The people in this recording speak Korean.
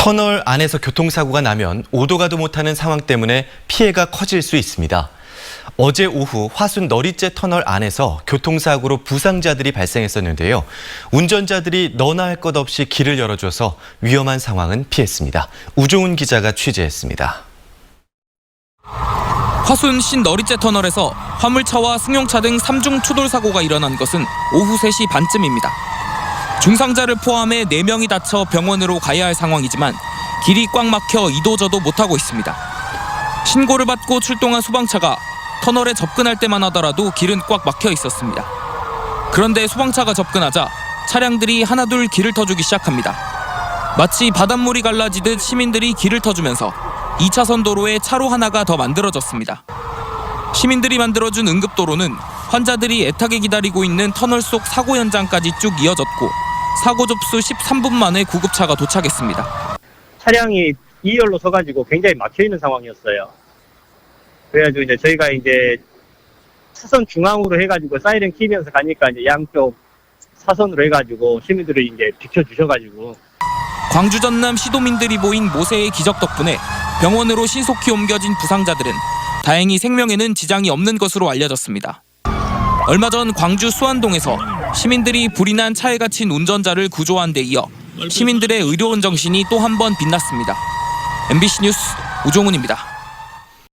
터널 안에서 교통사고가 나면 오도 가도 못하는 상황 때문에 피해가 커질 수 있습니다. 어제 오후 화순 너리째 터널 안에서 교통사고로 부상자들이 발생했었는데요. 운전자들이 너나 할 것 없이 길을 열어줘서 위험한 상황은 피했습니다. 우종훈 기자가 취재했습니다. 화순 신너리째 터널에서 화물차와 승용차 등 3중 추돌 사고가 일어난 것은 오후 3시 반쯤입니다. 중상자를 포함해 4명이 다쳐 병원으로 가야 할 상황이지만 길이 꽉 막혀 이도저도 못하고 있습니다. 신고를 받고 출동한 소방차가 터널에 접근할 때만 하더라도 길은 꽉 막혀 있었습니다. 그런데 소방차가 접근하자 차량들이 하나둘 길을 터주기 시작합니다. 마치 바닷물이 갈라지듯 시민들이 길을 터주면서 2차선 도로에 차로 하나가 더 만들어졌습니다. 시민들이 만들어준 응급도로는 환자들이 애타게 기다리고 있는 터널 속 사고 현장까지 쭉 이어졌고 사고 접수 13분 만에 구급차가 도착했습니다. 차량이 2열로 서가지고 굉장히 막혀 있는 상황이었어요. 그래가지고 이제 저희가 이제 차선 중앙으로 해가지고 사이렌 키면서 가니까 이제 양쪽 사선으로 해가지고 시민들이 이제 비켜주셔가지고 광주 전남 시도민들이 보인 모세의 기적 덕분에 병원으로 신속히 옮겨진 부상자들은 다행히 생명에는 지장이 없는 것으로 알려졌습니다. 얼마 전 광주 수안동에서 시민들이 불이 난 차에 갇힌 운전자를 구조한 데 이어 시민들의 의료원 정신이 또 한 번 빛났습니다. MBC 뉴스 우종훈입니다.